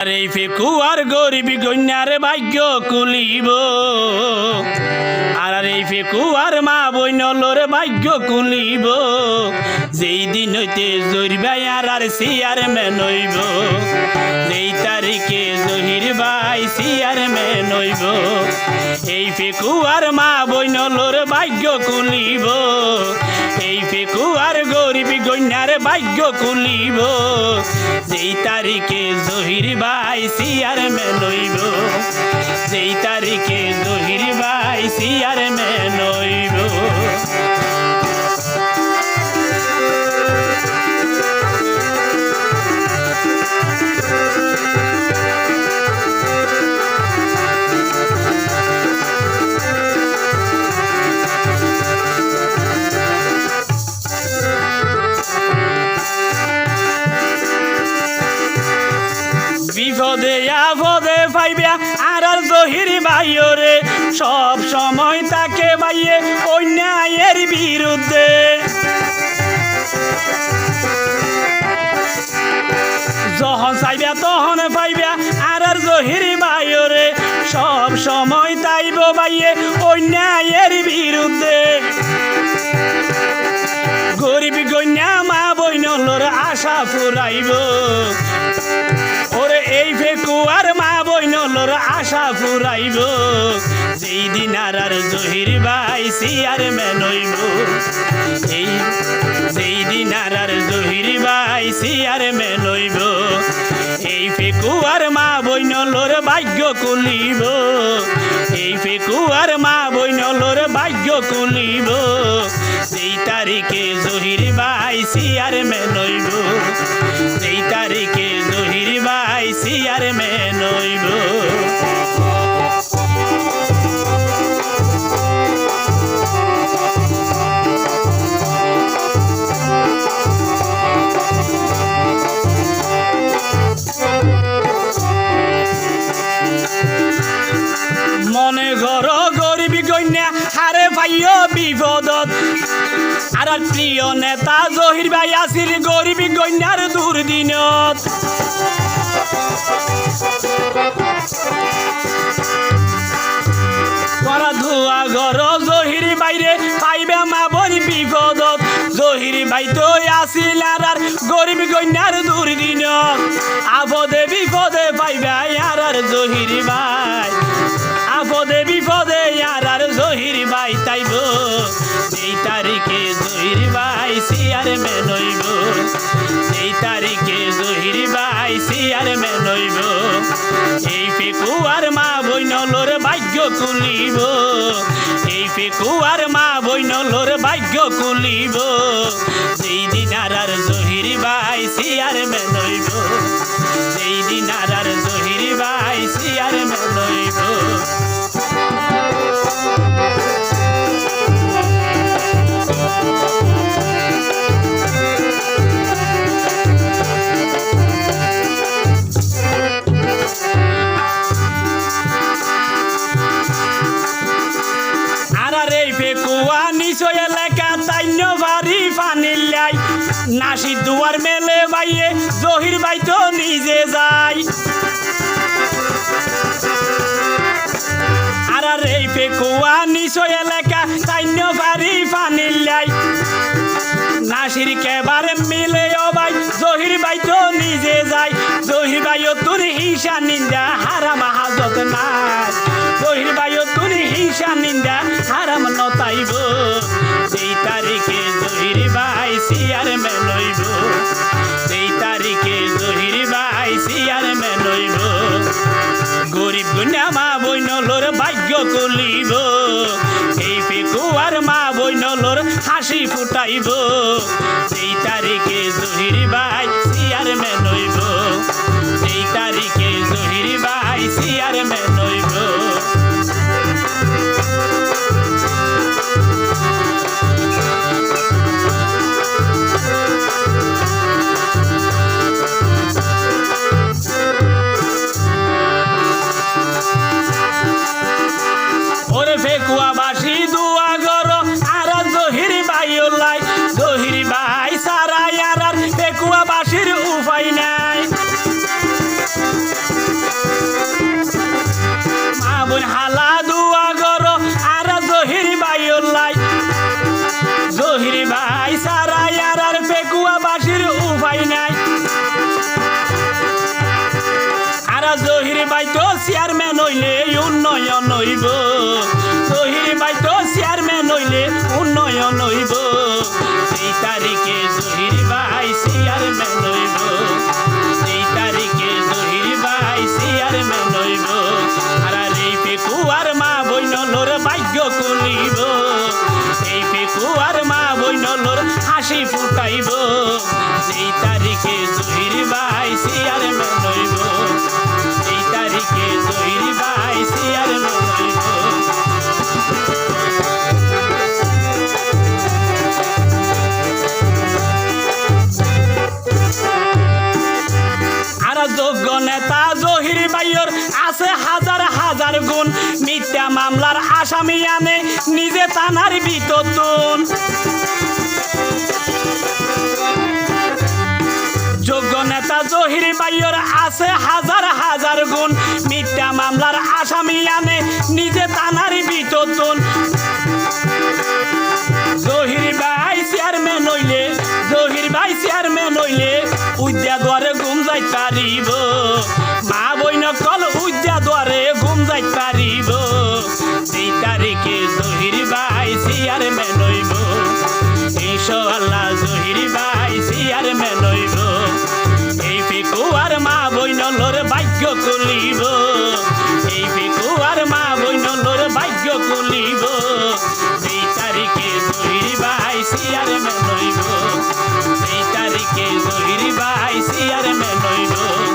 আর ফেকুয়ার গরিবী গন্যার ভাগ্য কুলিব আর এই ফেকুয়ার মা বইনলর ভাগ্য কুলিব যেই দিন হইতে জরিবাই আর আর সিয়ার মেনইব যেই তারিখে জহির ভাই সিয়ার মেনইব এই ফেকুয়ার মা বইনলর ভাগ্য কুলিব এই ফেকুয়ার গরিবী গন্যার ভাগ্য কুলিব যেই তারিখে জহির ভাই সিয়ার মে নইব যেই তারিখে জহির ভাই সিয়ার মেনইব বিপদে আর আর জহির ভাইয়রে সব সময় তাকে বাইয়ে অন্যায়ের বিরুদ্ধে। যখন চাইবা তখন পাইবা, আর আর জহির ভাইয়রে সব সময় তাইব বাইয়ে অন্যায়ের বিরুদ্ধে। গরিব গন্যা মা বইনলর আশা ফুরাইব। আশা ফুরাইব। যেই দিন আর আর জহির ভাই সিয়ার মেনইব এই, যেই দিন আর আর জহির ভাই সিয়ার মেনইব এই ফেকুয়ার মা বইনলর ভাগ্য কুলিব এই ফেকুয়ার মা বইনলর ভাগ্য কুলিব যেই তারিখে জহির ভাই সিয়ার মেনইব কন্যা, হারে পাইও বিপদত আর প্রিয় নেতা জহির ভাই ধোয়া ঘর, জহির বাইরে পাইবে মা বই বিপদত জহির ভাই তো আসিল আর গরিব কন্যার দুর্দিনত। বিপদে পাইবে আর জহির ভাই। সিয়ার মেনইব এই তারিখে জহির ভাই সিয়ার মেনইব এই ফেকুয়ার মা বইনলর ভাগ্য কুলিব এই ফেকুয়ার মা বইনলর ভাগ্য কুলিব সেই দিন আর আর জহির ভাই সিয়ার আর এই ফেকুয়া নিচয় এলাকা তাইন্য বাড়ি ফানিল্লাই নাসি দুয়ার মেলে বাইয়ে, জহির বাই তো নিজে যায় আর আর এই ফেকুয়া নিচয় এলাকা তাইন্য বাড়ি ফানিল্লাই নাসির কেবারে মিলে ও ভাই জহির ভাই তো নিজে যায় জহির ভাই ও তোর হিংসা নিন্দা হারাম হাজত নাই। জহির ভাই ও হিংসা, নিন্দা, হারাম নতাইব। যেই তারিখে জহির ভাই সিয়ার মেলইব যেই তারিখে জহির ভাই সিয়ার মেলইব গরিব গুণা মা বইনলোর ভাগ্য কুলিব এই ফেকুয়ার মা বইনলোর হাসি ফুটাইব। এই তারিখে জহির ভাই সিয়ার মেনইব এই তারিখে জহির ভাই সিয়ার মেনইব হইব। এই তারিখে জহির ভাই চেয়ারম্যান হইব। এই তারিখে জহির ভাই চেয়ারম্যান হইব। আর এই পেকুয়ার মা বইনলোর ভাগ্য কুলিব এই পেকুয়ার মা বইনলোর হাসি ফুটাইব। এই তারিখে জহির ভাই চেয়ারম্যান হইব। এই তারিখে জহির ভাই চেয়ারম্যান হইব। মিথ্যা মামলার আসামি আনে, নিজে তানার বিততুন যোগ্য নেতা জহির বাইয়র আছে হাজার হাজার গুণ ভাগ্য কলিব এই পেকুয়ার মা বইনলোর ভাগ্য কলিব এই তারিখে জহির ভাই মে নইব এই তারিখে জহির ভাই চেয়ারম্যান মে এই